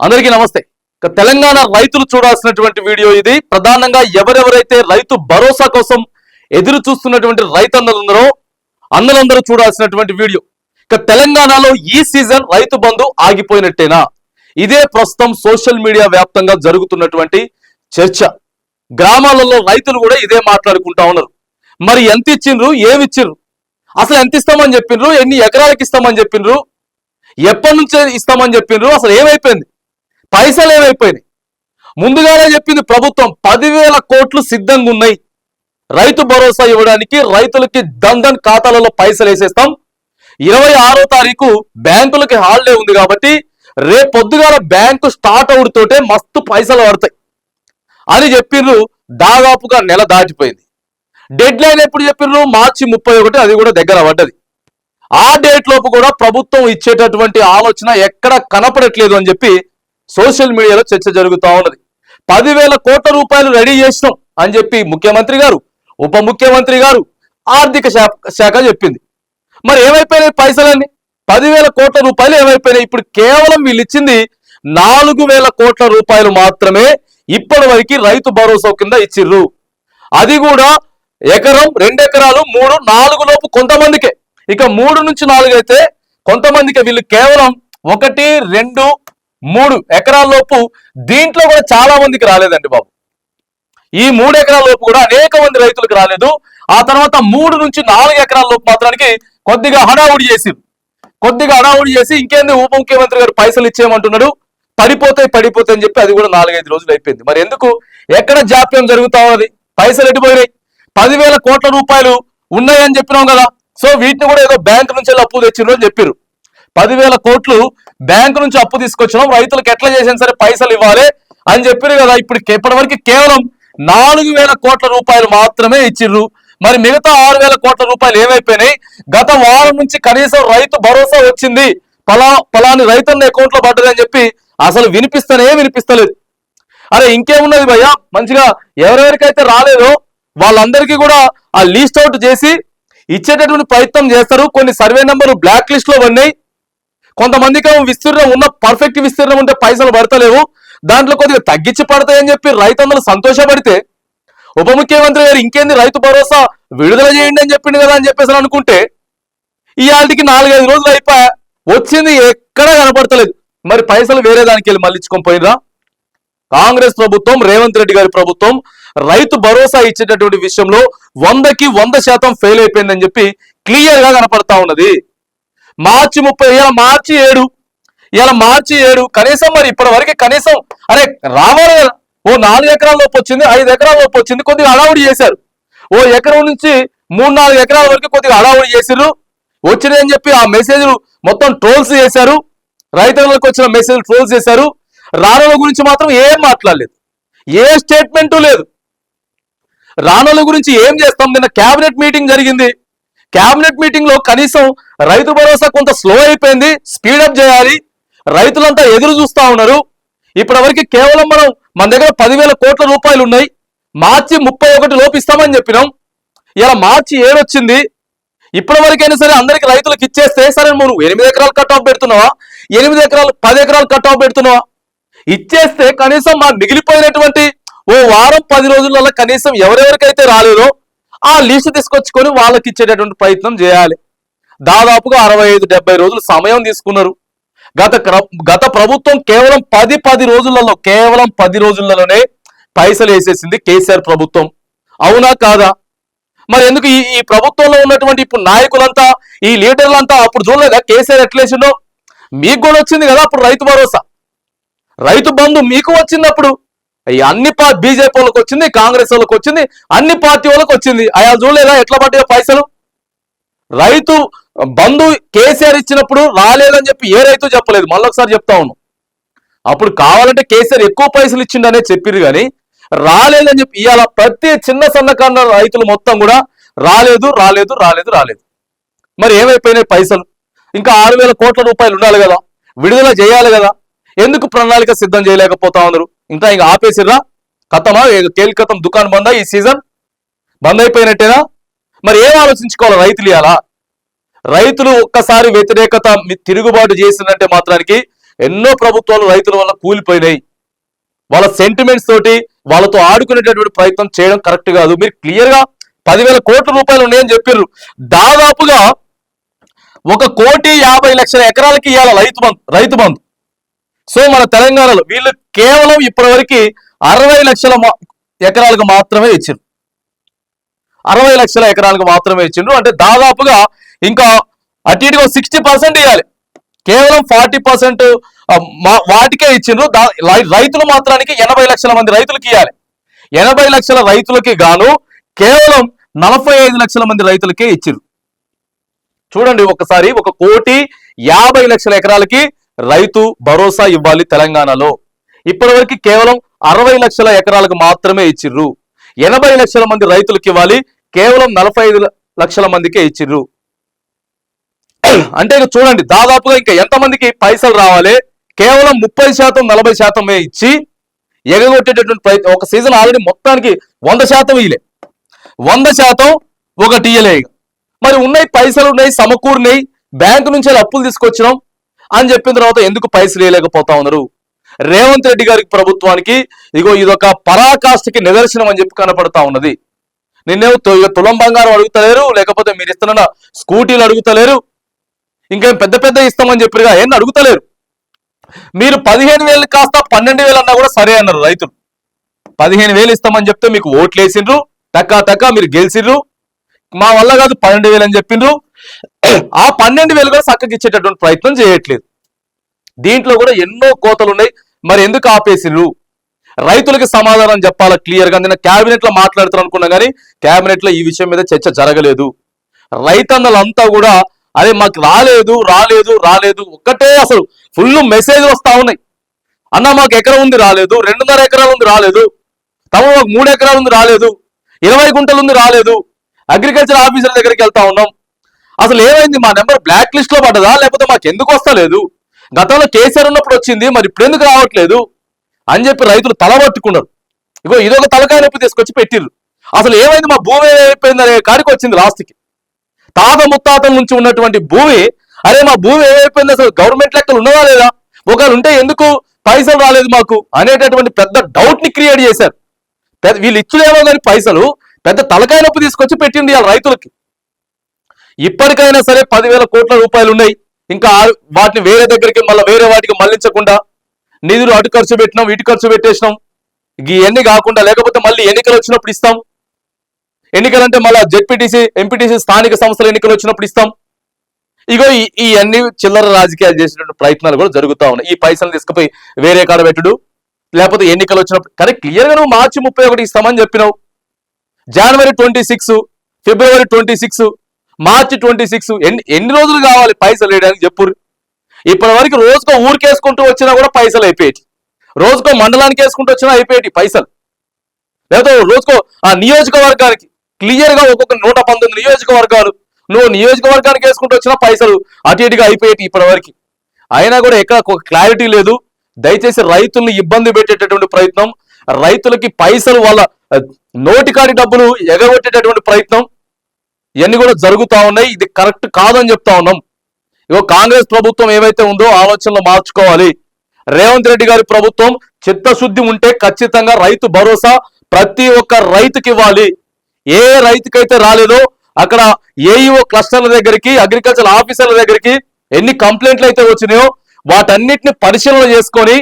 అందరికీ నమస్తే. ఇక తెలంగాణ రైతులు చూడాల్సినటువంటి వీడియో ఇది. ప్రధానంగా ఎవరెవరైతే రైతు భరోసా కోసం ఎదురు చూస్తున్నటువంటి రైతన్నలు ఉన్నారో అన్నలందరూ చూడాల్సినటువంటి వీడియో. ఇక తెలంగాణలో ఈ సీజన్ రైతు బంధు ఆగిపోయినట్టేనా? ఇదే ప్రస్తుతం సోషల్ మీడియా వ్యాప్తంగా జరుగుతున్నటువంటి చర్చ. గ్రామాలలో రైతులు కూడా ఇదే మాట్లాడుకుంటా ఉన్నారు. మరి ఎంత ఇచ్చిండ్రు? ఏమిచ్చిండ్రు అసలు ఎంత ఇస్తామని చెప్పిండ్రు ఎన్ని ఎకరాలకు ఇస్తామని చెప్పిండ్రు ఎప్పటి నుంచే ఇస్తామని చెప్పిండ్రు అసలు ఏమైపోయింది? పైసలు ఏమైపోయినాయి? ముందుగానే చెప్పింది ప్రభుత్వం పదివేల కోట్లు సిద్ధంగా ఉన్నాయి. రైతు భరోసా ఇవ్వడానికి రైతులకి దందన్ ఖాతాలలో పైసలు వేసేస్తాం. ఇరవై ఆరో తారీఖు బ్యాంకులకి హాలిడే ఉంది కాబట్టి రేపు పొద్దుగాల బ్యాంకు స్టార్ట్ అవుడుతోటే మస్తు పైసలు పడతాయి. అని చెప్పిర్రు దాదాపుగా నెల దాటిపోయింది. డెడ్ లైన్ ఎప్పుడు చెప్పిండ్రు మార్చి ముప్పై ఒకటి అది కూడా దగ్గర పడ్డది. ఆ డేట్ లోపు కూడా ప్రభుత్వం ఇచ్చేటటువంటి ఆలోచన ఎక్కడ కనపడట్లేదు అని చెప్పి సోషల్ మీడియాలో చర్చ జరుగుతూ ఉన్నది. పదివేల కోట్ల రూపాయలు రెడీ చేసినాం అని చెప్పి ముఖ్యమంత్రి గారు ఉప ముఖ్యమంత్రి గారు ఆర్థిక శాఖ శాఖ చెప్పింది. మరి ఏమైపోయినాయి పైసలన్నీ? పదివేల కోట్ల రూపాయలు ఏమైపోయినాయి? ఇప్పుడు కేవలం వీళ్ళు ఇచ్చింది నాలుగు వేల కోట్ల రూపాయలు మాత్రమే ఇప్పటి వరకు రైతు భరోసా కింద ఇచ్చిర్రు. అది కూడా ఎకరం రెండు ఎకరాలు మూడు నాలుగు లోపు కొంతమందికే. ఇక మూడు నుంచి నాలుగు అయితే కొంతమందికి వీళ్ళు కేవలం ఒకటి రెండు మూడు ఎకరాల లోపు దీంట్లో కూడా చాలా మందికి రాలేదండి బాబు. ఈ మూడు ఎకరాల లోపు కూడా అనేక మంది రైతులకు రాలేదు. ఆ తర్వాత మూడు నుంచి నాలుగు ఎకరాల లోపు మాత్రానికి కొద్దిగా హడావుడి చేసి కొద్దిగా హడావుడి చేసి ఇంకేంది ఉప ముఖ్యమంత్రి గారు పైసలు ఇచ్చేయమంటున్నాడు. పడిపోతాయి పడిపోతాయి అని చెప్పి అది కూడా నాలుగైదు రోజులు అయిపోయింది. మరి ఎందుకు? ఎక్కడ జాప్యం జరుగుతా ఉన్నది? పైసలు ఎడిపోయినాయి పదివేల కోట్ల రూపాయలు ఉన్నాయని చెప్పినాం కదా. సో వీటిని కూడా ఏదో బ్యాంక్ నుంచి అప్పు తెచ్చిండ్రు అని చెప్పారు పదివేల కోట్లు బ్యాంకు నుంచి అప్పు తీసుకొచ్చినాం. రైతులకు ఎట్లా చేసినా సరే పైసలు ఇవ్వాలి అని చెప్పారు కదా. ఇప్పుడు ఇప్పటి వరకు కేవలం నాలుగు వేల కోట్ల రూపాయలు మాత్రమే ఇచ్చిర్రు. మరి మిగతా ఆరు వేల కోట్ల రూపాయలు ఏమైపోయినాయి? గత వారం నుంచి కనీసం రైతు భరోసా వచ్చింది. పలా పలాని రైతున్న అకౌంట్లో పడ్డదని చెప్పి అసలు వినిపిస్తేనే వినిపిస్తలేదు. అరే ఇంకేమున్నది భయ్యా? మంచిగా ఎవరెవరికైతే రాలేదో వాళ్ళందరికీ కూడా ఆ లీస్ట్ అవుట్ చేసి ఇచ్చేటటువంటి ప్రయత్నం చేస్తారు. కొన్ని సర్వే నెంబర్లు బ్లాక్ లిస్ట్లో ఉన్నాయి కొంతమందికి విస్తీర్ణం ఉన్న పర్ఫెక్ట్ విస్తీర్ణం ఉంటే పైసలు పడతలేవు. దాంట్లో కొద్దిగా తగ్గించి పడతాయని చెప్పి రైతన్నలు సంతోషపడితే ఉప ముఖ్యమంత్రి గారు ఇంకేంది రైతు భరోసా విడుదల చేయండి అని చెప్పింది కదా అని చెప్పేసి అనుకుంటే ఇవాళకి నాలుగైదు రోజులు అయిపోయా వచ్చింది ఎక్కడా కనపడతలేదు. మరి పైసలు వేరే దానికి వెళ్ళి మళ్ళించుకొని పోయినరా? కాంగ్రెస్ ప్రభుత్వం రేవంత్ రెడ్డి గారి ప్రభుత్వం రైతు భరోసా ఇచ్చేటటువంటి విషయంలో వందకి వంద శాతం ఫెయిల్ అయిపోయిందని చెప్పి క్లియర్గా కనపడతా ఉన్నది. మార్చి ముప్పై ఇలా మార్చి ఏడు ఇలా మార్చి ఏడు కనీసం మరి ఇప్పటి వరకు కనీసం అరే రావాలి ఓ నాలుగు ఎకరాల లోపు వచ్చింది ఐదు ఎకరాల లోపు వచ్చింది కొద్దిగా అడావుడి చేశారు. ఓ ఎకరం నుంచి మూడు నాలుగు ఎకరాల వరకు కొద్దిగా అడావుడి చేసిర్రు. వచ్చినాయని చెప్పి ఆ మెసేజ్ మొత్తం ట్రోల్స్ చేశారు. రైతులకు వచ్చిన మెసేజ్ ట్రోల్స్ చేశారు. రాణుల గురించి మాత్రం ఏం మాట్లాడలేదు. ఏ స్టేట్మెంటు లేదు. రాణుల గురించి ఏం చేస్తాం? నిన్న కేబినెట్ మీటింగ్ జరిగింది. క్యాబినెట్ మీటింగ్లో కనీసం రైతు భరోసా కొంత స్లో అయిపోయింది. స్పీడప్ చేయాలి. రైతులంతా ఎదురు చూస్తా ఉన్నారు. ఇప్పటివరకు కేవలం మనం మన దగ్గర పదివేల కోట్ల రూపాయలు ఉన్నాయి. మార్చి ముప్పై ఒకటి లోపిస్తామని చెప్పినాం. ఇలా మార్చి ఏడొచ్చింది ఇప్పటివరకైనా ఇప్పటి వరకైనా సరే అందరికి రైతులకు ఇచ్చేస్తే సరే నువ్వు ఎనిమిది ఎకరాలు కట్ ఆఫ్ పెడుతున్నావా? ఎనిమిది ఎకరాలు పది ఎకరాలు కట్ ఆఫ్ పెడుతున్నావా? ఇచ్చేస్తే కనీసం మా మిగిలిపోయినటువంటి ఓ వారం పది రోజులలో కనీసం ఎవరెవరికైతే రాలేదో ఆ లిస్ట్ తీసుకొచ్చుకొని వాళ్ళకి ఇచ్చేటటువంటి ప్రయత్నం చేయాలి. దాదాపుగా అరవై ఐదు డెబ్బై రోజులు సమయం తీసుకున్నారు. గత గత ప్రభుత్వం కేవలం పది పది రోజులలో కేవలం పది రోజులలోనే పైసలు వేసేసింది కేసీఆర్ ప్రభుత్వం. అవునా కాదా? మరి ఎందుకు ఈ ఈ ప్రభుత్వంలో ఉన్నటువంటి ఇప్పుడు నాయకులంతా ఈ లీడర్లంతా అప్పుడు చూడలేదా? కేసీఆర్ ఎట్లేసిండో మీకు కూడా వచ్చింది కదా అప్పుడు రైతు భరోసా. రైతు బంధు మీకు వచ్చింది అప్పుడు. అన్ని పార్టీ బీజేపీ వాళ్ళకి వచ్చింది కాంగ్రెస్ వాళ్ళకి వచ్చింది అన్ని పార్టీ వాళ్ళకి వచ్చింది. అయా చూడలేదా? ఎట్లా పడ్డాయో పైసలు? రైతు బంధు కేసీఆర్ ఇచ్చినప్పుడు రాలేదని చెప్పి ఏ రైతు చెప్పలేదు. మళ్ళొకసారి చెప్తా ఉన్నాను అప్పుడు కావాలంటే కేసీఆర్ ఎక్కువ పైసలు ఇచ్చిండనే చెప్పిరు కానీ రాలేదని చెప్పి ఇవాళ ప్రతి చిన్న సన్నకారు రైతులు మొత్తం కూడా రాలేదు రాలేదు రాలేదు రాలేదు. మరి ఏమైపోయినాయి పైసలు? ఇంకా ఆరు వేల కోట్ల రూపాయలు ఉండాలి కదా? విడుదల చేయాలి కదా? ఎందుకు ప్రణాళిక సిద్ధం చేయలేకపోతా ఉన్నారు? ఇంకా ఇంకా ఆపేసిర్రా? కథమా? తేలికతం దుకాణం బందా ఈ సీజన్? బంద్ అయిపోయినట్టేనా? మరి ఏం ఆలోచించుకోవాలి రైతులు ఇవ్వాలా రైతులు ఒక్కసారి వ్యతిరేకత మీ- తిరుగుబాటు చేసిందంటే మాత్రానికి ఎన్నో ప్రభుత్వాలు రైతుల వల్ల కూలిపోయినాయి. వాళ్ళ సెంటిమెంట్స్ తోటి వాళ్ళతో ఆడుకునేటటువంటి ప్రయత్నం చేయడం కరెక్ట్ కాదు. మీరు క్లియర్గా పదివేల కోట్ల రూపాయలు ఉన్నాయని చెప్పారు దాదాపుగా ఒక కోటి యాభై లక్షల ఎకరాలకి ఇవ్వాలి రైతు బంధు రైతు బంధు. సో మన తెలంగాణలో వీళ్ళు కేవలం ఇప్పటివరకు అరవై లక్షల ఎకరాలకు మాత్రమే ఇచ్చిండ్రు. అరవై లక్షల ఎకరాలకు మాత్రమే ఇచ్చిండ్రు. అంటే దాదాపుగా ఇంకా అటు ఇటుగా సిక్స్టీ పర్సెంట్ ఇవ్వాలి కేవలం ఫార్టీ పర్సెంట్ వాటికే ఇచ్చిండ్రు. రైతులు మాత్రానికి ఎనభై లక్షల మంది రైతులకి ఇవ్వాలి ఎనభై లక్షల రైతులకి గాను కేవలం నలభై ఐదు లక్షల మంది రైతులకే ఇచ్చిండ్రు. చూడండి ఒకసారి ఒక కోటి యాభై లక్షల ఎకరాలకి రైతు భరోసా ఇవ్వాలి తెలంగాణలో. ఇప్పటివరకు కేవలం అరవై లక్షల ఎకరాలకు మాత్రమే ఇచ్చిర్రు. ఎనభై లక్షల మంది రైతులకు ఇవ్వాలి కేవలం నలభై ఐదు లక్షల మందికే ఇచ్చిర్రు. అంటే ఇక చూడండి దాదాపుగా ఇంకా ఎంతమందికి పైసలు రావాలి? కేవలం ముప్పై శాతం నలభై శాతమే ఇచ్చి ఎగగొట్టేటటువంటి ప్రయత్నం ఒక సీజన్ ఆల్రెడీ మొత్తానికి వంద శాతం ఇయ్యలే. వంద శాతం ఒకటి ఇయలే మరి ఉన్నాయి పైసలు ఉన్నాయి సమకూరినాయి. బ్యాంకు నుంచి అప్పులు తీసుకొచ్చినాం. అని చెప్పిన తర్వాత ఎందుకు పైసలు వేయలేకపోతా ఉన్నారు? రేవంత్ రెడ్డి గారికి ప్రభుత్వానికి ఇగో ఇదొక పరాకాష్ఠకి నిదర్శనం అని చెప్పి కనపడతా ఉన్నది. నిన్నేమో తులం బంగారం అడుగుతలేరు లేకపోతే మీరు ఇస్తున్న స్కూటీలు అడుగుతలేరు ఇంకేం పెద్ద పెద్ద ఇస్తామని చెప్పిగా ఏం అడుగుతలేరు. మీరు పదిహేను వేలు కాస్త పన్నెండు వేలు అన్నా కూడా సరే అన్నారు రైతులు. పదిహేను వేలు ఇస్తామని చెప్తే మీకు ఓట్లు వేసిండ్రు టక్కా టక్కా మీరు గెలిచిండ్రు మా వల్ల కాదు పన్నెండు వేలు అని చెప్పిండ్రు. ఆ పన్నెండు వేలు కూడా చక్కగా ఇచ్చేటటువంటి ప్రయత్నం చేయట్లేదు. దీంట్లో కూడా ఎన్నో కోతలు ఉన్నాయి. మరి ఎందుకు ఆపేసిండ్రు రైతులకి సమాధానం చెప్పాలా క్లియర్గా? నిన్న క్యాబినెట్లో మాట్లాడుతారు అనుకున్నా కానీ క్యాబినెట్లో ఈ విషయం మీద చర్చ జరగలేదు. రైతన్నలంతా కూడా అరే మాకు రాలేదు రాలేదు రాలేదు. ఒక్కటే అసలు ఫుల్ మెసేజ్ వస్తా ఉన్నాయి. అన్న మాకు ఎకరం ఉంది రాలేదు రెండున్నర ఎకరాలు ఉంది రాలేదు. తమ మాకు మూడు ఎకరాలు ఉంది రాలేదు. ఇరవై గుంటలు ఉంది రాలేదు. అగ్రికల్చర్ ఆఫీసర్ దగ్గరికి వెళ్తా ఉన్నాం. అసలు ఏమైంది? మా నెంబర్ బ్లాక్ లిస్ట్లో పడ్డదా? లేకపోతే మాకు ఎందుకు వస్తలేదు? గతంలో కేసీఆర్ ఉన్నప్పుడు వచ్చింది మరి ఇప్పుడు ఎందుకు రావట్లేదు? అని చెప్పి రైతులు తలబట్టుకున్నారు ఇగో ఇదొక తలకాయ నొప్పి తీసుకొచ్చి పెట్టిర్రు. అసలు ఏమైంది? మా భూమి ఏమైపోయింది అనే కాడికి వచ్చింది లాస్ట్కి. తాత ముత్తాతం నుంచి ఉన్నటువంటి భూమి అరే మా భూమి ఏమైపోయింది? అసలు గవర్నమెంట్ లెక్కలు ఉన్నదా లేదా? ఒకవేళ ఉంటే ఎందుకు పైసలు రాలేదు మాకు? అనేటటువంటి పెద్ద డౌట్ని క్రియేట్ చేశారు. వీళ్ళు ఇచ్చులేమో కానీ పైసలు పెద్ద తలకాయ నొప్పి తీసుకొచ్చి పెట్టింది ఇవాళ రైతులకి. ఇప్పటికైనా సరే పదివేల కోట్ల రూపాయలు ఉన్నాయి. ఇంకా వాటిని వేరే దగ్గరికి మళ్ళీ వేరే వాటికి మళ్ళించకుండా నిధులు అటు ఖర్చు పెట్టినాం ఇటు ఖర్చు పెట్టేసినాం. ఇవన్నీ కాకుండా లేకపోతే మళ్ళీ ఎన్నికలు వచ్చినప్పుడు ఇస్తాం. ఎన్నికలంటే మళ్ళీ జెడ్పీటీసీ ఎంపీటీసీ స్థానిక సంస్థల ఎన్నికలు వచ్చినప్పుడు ఇస్తాం. ఇగో ఈ- అన్ని చిల్లర రాజకీయాలు చేసినటువంటి ప్రయత్నాలు కూడా జరుగుతా ఉన్నాయి. ఈ పైసలు తీసుకుపోయి వేరే కాడ పెట్టుడు. లేకపోతే ఎన్నికలు వచ్చినప్పుడు కానీ క్లియర్గా నువ్వు మార్చి ముప్పై ఒకటి ఇస్తామని చెప్పినావు. జనవరి ట్వంటీ సిక్స్ ఫిబ్రవరి ట్వంటీ సిక్స్ మార్చి ట్వంటీ సిక్స్ ఎన్ని ఎన్ని రోజులు కావాలి పైసలు వేయడానికి చెప్పురు ఇప్పటి వరకు రోజుకో ఊరికేసుకుంటూ వచ్చినా కూడా పైసలు అయిపోయేటి. రోజుకో మండలానికి వేసుకుంటూ వచ్చినా అయిపోయేటి పైసలు. లేదా రోజుకో ఆ నియోజకవర్గానికి క్లియర్గా ఒక్కొక్క నూట పంతొమ్మిది నియోజకవర్గాలు నువ్వు నియోజకవర్గానికి వేసుకుంటూ వచ్చిన పైసలు అటు ఇటుగా అయిపోయేటి ఇప్పటి వరకు అయినా కూడా ఎక్కడ క్లారిటీ లేదు. దయచేసి రైతుల్ని ఇబ్బంది పెట్టేటటువంటి ప్రయత్నం రైతులకి పైసలు వాళ్ళ నోటికాడి డబ్బులు ఎగగొట్టేటటువంటి ప్రయత్నం ఇవన్నీ కూడా జరుగుతూ ఉన్నాయి. ఇది కరెక్ట్ కాదని చెప్తా ఉన్నాం. ఇగో కాంగ్రెస్ ప్రభుత్వం ఏవైతే ఉందో ఆలోచనలు మార్చుకోవాలి. రేవంత్ రెడ్డి గారి ప్రభుత్వం చిత్తశుద్ధి ఉంటే ఖచ్చితంగా రైతు భరోసా ప్రతి ఒక్క రైతుకి ఇవ్వాలి. ఏ రైతుకైతే రాలేదో అక్కడ ఏఈఓ క్లస్టర్ల దగ్గరికి అగ్రికల్చర్ ఆఫీసర్ల దగ్గరికి ఎన్ని కంప్లైంట్లు అయితే వచ్చినాయో వాటన్నిటిని పరిశీలన చేసుకొని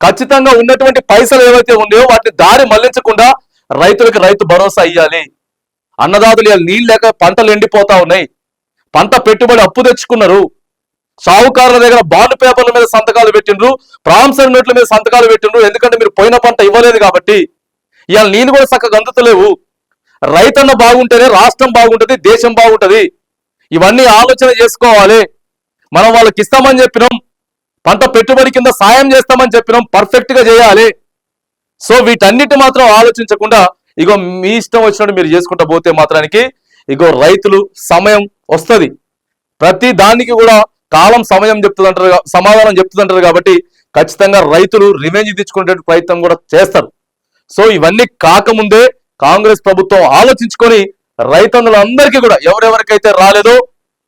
ఖచ్చితంగా ఉన్నటువంటి పైసలు ఏవైతే ఉన్నాయో వాటిని దారి మళ్ళించకుండా రైతులకు రైతు భరోసా ఇవ్వాలి అన్నదాతలు ఇవాళ నీళ్ళు లేక పంటలు ఎండిపోతా ఉన్నాయి. పంట పెట్టుబడి అప్పు తెచ్చుకున్నారు. సాహుకారుల దగ్గర బాండ్ పేపర్ల మీద సంతకాలు పెట్టిండ్రు. ప్రాంసర్ నోట్ల మీద సంతకాలు పెట్టిండ్రు. ఎందుకంటే మీరు పోయిన పంట ఇవ్వలేదు కాబట్టి. ఇవాళ నీళ్ళు కూడా చక్కగా అందుతలేవు. రైతన్న బాగుంటేనే రాష్ట్రం బాగుంటది దేశం బాగుంటుంది. ఇవన్నీ ఆలోచన చేసుకోవాలి. మనం వాళ్ళకి ఇస్తామని చెప్పినాం. పంట పెట్టుబడి కింద సాయం చేస్తామని చెప్పినాం పర్ఫెక్ట్గా చేయాలి. సో వీటన్నిటి మాత్రం ఆలోచించకుండా ఇగో మీ ఇష్టం వచ్చినట్టు మీరు చేసుకుంటా పోతే మాత్రానికి ఇగో రైతులు సమయం వస్తుంది. ప్రతి దానికి కూడా కాలం సమయం చెప్తుందంటారు సమాధానం చెప్తుందంటారు కాబట్టి ఖచ్చితంగా రైతులు రివెంజ్ తెచ్చుకునే ప్రయత్నం కూడా చేస్తారు. సో ఇవన్నీ కాకముందే కాంగ్రెస్ ప్రభుత్వం ఆలోచించుకొని రైతన్నులందరికీ కూడా ఎవరెవరికైతే రాలేదో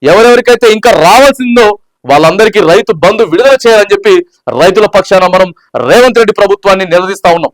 ఎవరెవరికైతే ఇంకా రావాల్సిందో వాళ్ళందరికీ రైతు బంధు విడుదల చేయాలని చెప్పి రైతుల పక్షాన మనం రేవంత్ రెడ్డి ప్రభుత్వాన్ని నిలదీస్తా ఉన్నాం.